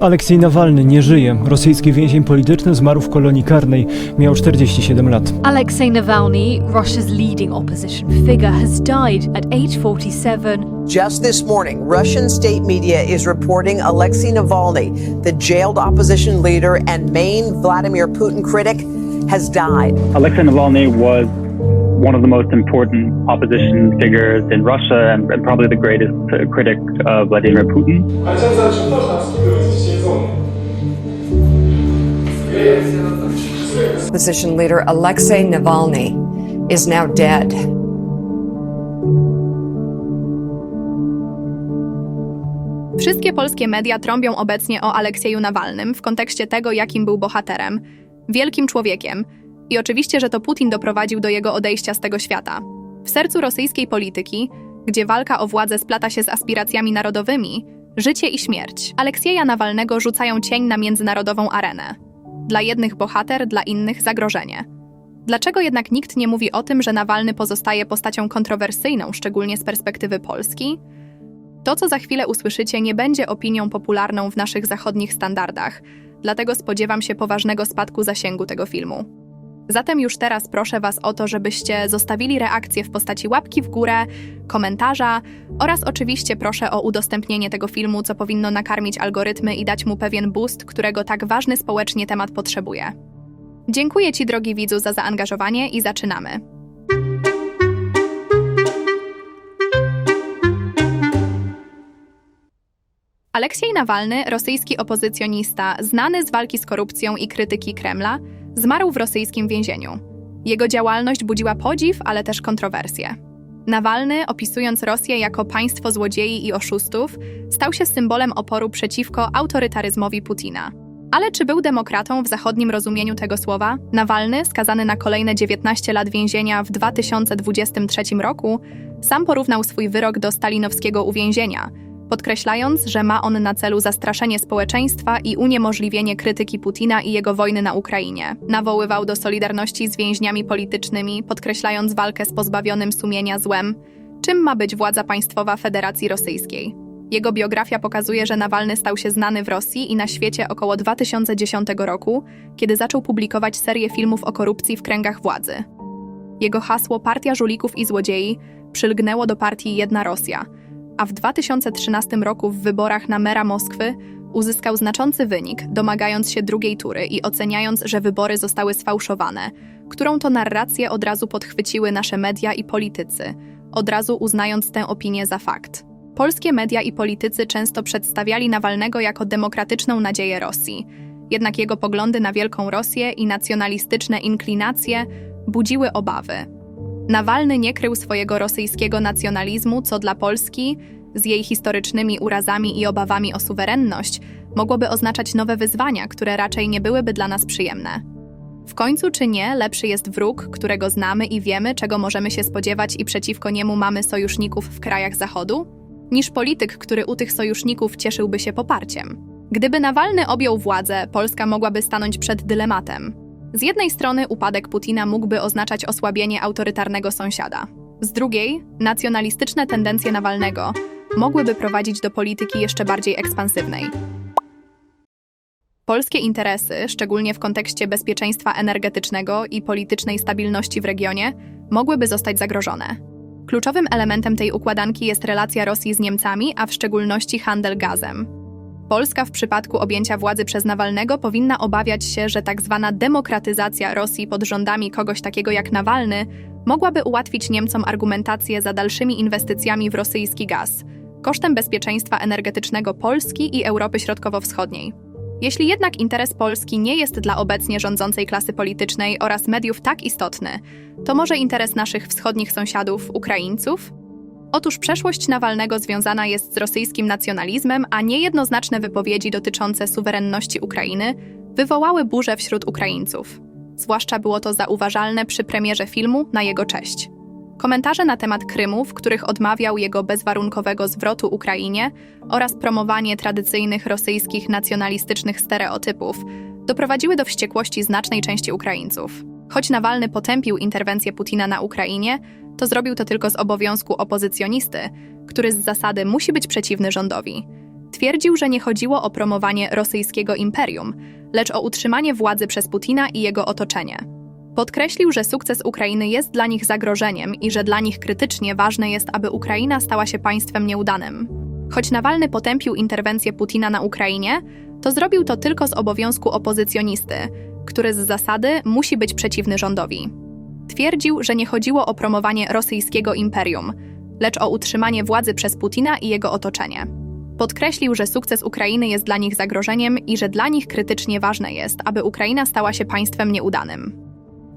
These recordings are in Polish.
Aleksiej Nawalny nie żyje. Rosyjski więzień polityczny zmarł w kolonii karnej. Miał 47 lat. Alexei Navalny, Russia's leading opposition figure, has died at age 47 Just this morning, Russian state media is reporting Alexei Navalny, the jailed opposition leader and main Vladimir Putin critic, has died. Alexei Navalny was one of the most important opposition figures in Russia and, and probably the greatest uh, critic of Vladimir Putin. Opposition leader Alexei Navalny is now dead. Wszystkie polskie media trąbią obecnie o Aleksieju Nawalnym w kontekście tego, jakim był bohaterem, wielkim człowiekiem i oczywiście, że to Putin doprowadził do jego odejścia z tego świata. W sercu rosyjskiej polityki, gdzie walka o władzę splata się z aspiracjami narodowymi, życie i śmierć Aleksieja Nawalnego rzucają cień na międzynarodową arenę. Dla jednych bohater, dla innych zagrożenie. Dlaczego jednak nikt nie mówi o tym, że Nawalny pozostaje postacią kontrowersyjną, szczególnie z perspektywy Polski? To, co za chwilę usłyszycie, nie będzie opinią popularną w naszych zachodnich standardach, dlatego spodziewam się poważnego spadku zasięgu tego filmu. Zatem już teraz proszę Was o to, żebyście zostawili reakcję w postaci łapki w górę, komentarza oraz oczywiście proszę o udostępnienie tego filmu, co powinno nakarmić algorytmy i dać mu pewien boost, którego tak ważny społecznie temat potrzebuje. Dziękuję Ci, drogi widzu, za zaangażowanie i zaczynamy. Aleksiej Nawalny, rosyjski opozycjonista, znany z walki z korupcją i krytyki Kremla, zmarł w rosyjskim więzieniu. Jego działalność budziła podziw, ale też kontrowersje. Nawalny, opisując Rosję jako państwo złodziei i oszustów, stał się symbolem oporu przeciwko autorytaryzmowi Putina. Ale czy był demokratą w zachodnim rozumieniu tego słowa? Nawalny, skazany na kolejne 19 lat więzienia w 2023 roku, sam porównał swój wyrok do stalinowskiego uwięzienia, podkreślając, że ma on na celu zastraszenie społeczeństwa i uniemożliwienie krytyki Putina i jego wojny na Ukrainie. Nawoływał do solidarności z więźniami politycznymi, podkreślając walkę z pozbawionym sumienia złem, czym ma być władza państwowa Federacji Rosyjskiej. Jego biografia pokazuje, że Nawalny stał się znany w Rosji i na świecie około 2010 roku, kiedy zaczął publikować serię filmów o korupcji w kręgach władzy. Jego hasło Partia Żulików i Złodziei przylgnęło do partii Jedna Rosja – a w 2013 roku w wyborach na mera Moskwy uzyskał znaczący wynik, domagając się drugiej tury i oceniając, że wybory zostały sfałszowane, którą to narrację od razu podchwyciły nasze media i politycy, od razu uznając tę opinię za fakt. Polskie media i politycy często przedstawiali Nawalnego jako demokratyczną nadzieję Rosji, jednak jego poglądy na Wielką Rosję i nacjonalistyczne inklinacje budziły obawy. Nawalny nie krył swojego rosyjskiego nacjonalizmu, co dla Polski, z jej historycznymi urazami i obawami o suwerenność, mogłoby oznaczać nowe wyzwania, które raczej nie byłyby dla nas przyjemne. W końcu czy nie, lepszy jest wróg, którego znamy i wiemy, czego możemy się spodziewać i przeciwko niemu mamy sojuszników w krajach Zachodu, niż polityk, który u tych sojuszników cieszyłby się poparciem. Gdyby Nawalny objął władzę, Polska mogłaby stanąć przed dylematem. Z jednej strony upadek Putina mógłby oznaczać osłabienie autorytarnego sąsiada. Z drugiej, nacjonalistyczne tendencje Nawalnego mogłyby prowadzić do polityki jeszcze bardziej ekspansywnej. Polskie interesy, szczególnie w kontekście bezpieczeństwa energetycznego i politycznej stabilności w regionie, mogłyby zostać zagrożone. Kluczowym elementem tej układanki jest relacja Rosji z Niemcami, a w szczególności handel gazem. Polska w przypadku objęcia władzy przez Nawalnego powinna obawiać się, że tak zwana demokratyzacja Rosji pod rządami kogoś takiego jak Nawalny mogłaby ułatwić Niemcom argumentację za dalszymi inwestycjami w rosyjski gaz, kosztem bezpieczeństwa energetycznego Polski i Europy Środkowo-Wschodniej. Jeśli jednak interes Polski nie jest dla obecnie rządzącej klasy politycznej oraz mediów tak istotny, to może interes naszych wschodnich sąsiadów, Ukraińców? Otóż przeszłość Nawalnego związana jest z rosyjskim nacjonalizmem, a niejednoznaczne wypowiedzi dotyczące suwerenności Ukrainy wywołały burzę wśród Ukraińców. Zwłaszcza było to zauważalne przy premierze filmu na jego cześć. Komentarze na temat Krymu, w których odmawiał jego bezwarunkowego zwrotu Ukrainie oraz promowanie tradycyjnych rosyjskich nacjonalistycznych stereotypów, doprowadziły do wściekłości znacznej części Ukraińców. Choć Nawalny potępił interwencję Putina na Ukrainie, to zrobił to tylko z obowiązku opozycjonisty, który z zasady musi być przeciwny rządowi. Twierdził, że nie chodziło o promowanie rosyjskiego imperium, lecz o utrzymanie władzy przez Putina i jego otoczenie. Podkreślił, że sukces Ukrainy jest dla nich zagrożeniem i że dla nich krytycznie ważne jest, aby Ukraina stała się państwem nieudanym. Choć Nawalny potępił interwencję Putina na Ukrainie, to zrobił to tylko z obowiązku opozycjonisty, który z zasady musi być przeciwny rządowi. Twierdził, że nie chodziło o promowanie rosyjskiego imperium, lecz o utrzymanie władzy przez Putina i jego otoczenie. Podkreślił, że sukces Ukrainy jest dla nich zagrożeniem i że dla nich krytycznie ważne jest, aby Ukraina stała się państwem nieudanym.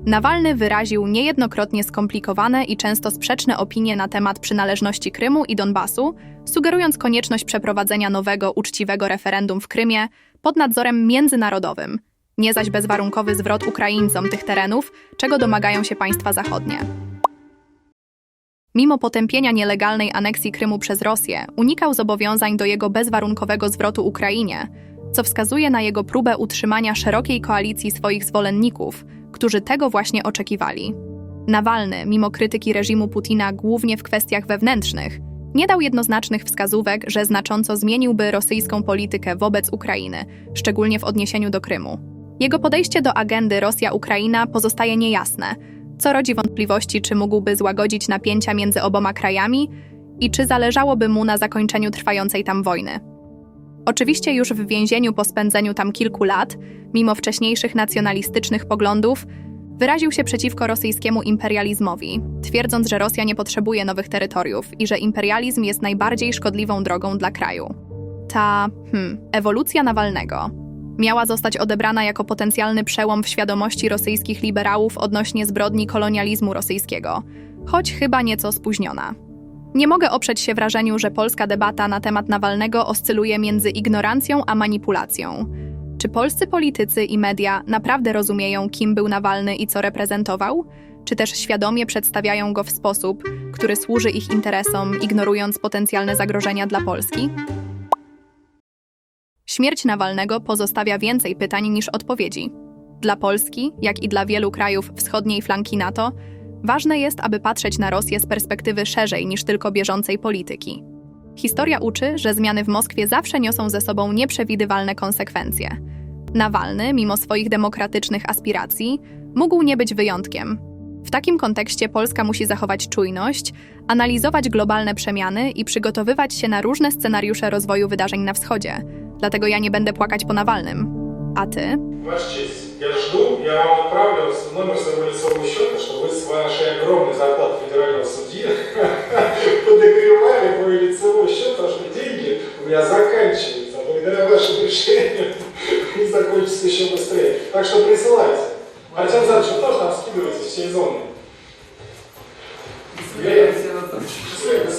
Nawalny wyraził niejednokrotnie skomplikowane i często sprzeczne opinie na temat przynależności Krymu i Donbasu, sugerując konieczność przeprowadzenia nowego, uczciwego referendum w Krymie pod nadzorem międzynarodowym, nie zaś bezwarunkowy zwrot Ukraińcom tych terenów, czego domagają się państwa zachodnie. Mimo potępienia nielegalnej aneksji Krymu przez Rosję, unikał zobowiązań do jego bezwarunkowego zwrotu Ukrainie, co wskazuje na jego próbę utrzymania szerokiej koalicji swoich zwolenników, którzy tego właśnie oczekiwali. Nawalny, mimo krytyki reżimu Putina głównie w kwestiach wewnętrznych, nie dał jednoznacznych wskazówek, że znacząco zmieniłby rosyjską politykę wobec Ukrainy, szczególnie w odniesieniu do Krymu. Jego podejście do agendy Rosja-Ukraina pozostaje niejasne, co rodzi wątpliwości, czy mógłby złagodzić napięcia między oboma krajami i czy zależałoby mu na zakończeniu trwającej tam wojny. Oczywiście już w więzieniu po spędzeniu tam kilku lat, mimo wcześniejszych nacjonalistycznych poglądów, wyraził się przeciwko rosyjskiemu imperializmowi, twierdząc, że Rosja nie potrzebuje nowych terytoriów i że imperializm jest najbardziej szkodliwą drogą dla kraju. Ta, hmm, ewolucja Nawalnego miała zostać odebrana jako potencjalny przełom w świadomości rosyjskich liberałów odnośnie zbrodni kolonializmu rosyjskiego, choć chyba nieco spóźniona. Nie mogę oprzeć się wrażeniu, że polska debata na temat Nawalnego oscyluje między ignorancją a manipulacją. Czy polscy politycy i media naprawdę rozumieją, kim był Nawalny i co reprezentował? Czy też świadomie przedstawiają go w sposób, który służy ich interesom, ignorując potencjalne zagrożenia dla Polski? Śmierć Nawalnego pozostawia więcej pytań niż odpowiedzi. Dla Polski, jak i dla wielu krajów wschodniej flanki NATO, ważne jest, aby patrzeć na Rosję z perspektywy szerzej niż tylko bieżącej polityki. Historia uczy, że zmiany w Moskwie zawsze niosą ze sobą nieprzewidywalne konsekwencje. Nawalny, mimo swoich demokratycznych aspiracji, mógł nie być wyjątkiem. W takim kontekście Polska musi zachować czujność, analizować globalne przemiany i przygotowywać się na różne scenariusze rozwoju wydarzeń na wschodzie Dlatego ja nie będę płakać po Nawalnym. A ty? Ваша честь, я жду, я вам отправлю номер своего лицевого счета, чтобы вы с вашей огромной зарплаты федерального судьи подогревали мой лицевой счет, потому что деньги у меня заканчиваются. А благодаря вашим решениям они закончатся еще быстрее. Так что присылайте. Артем Задович, вы тоже нам скидывайте всей зоны.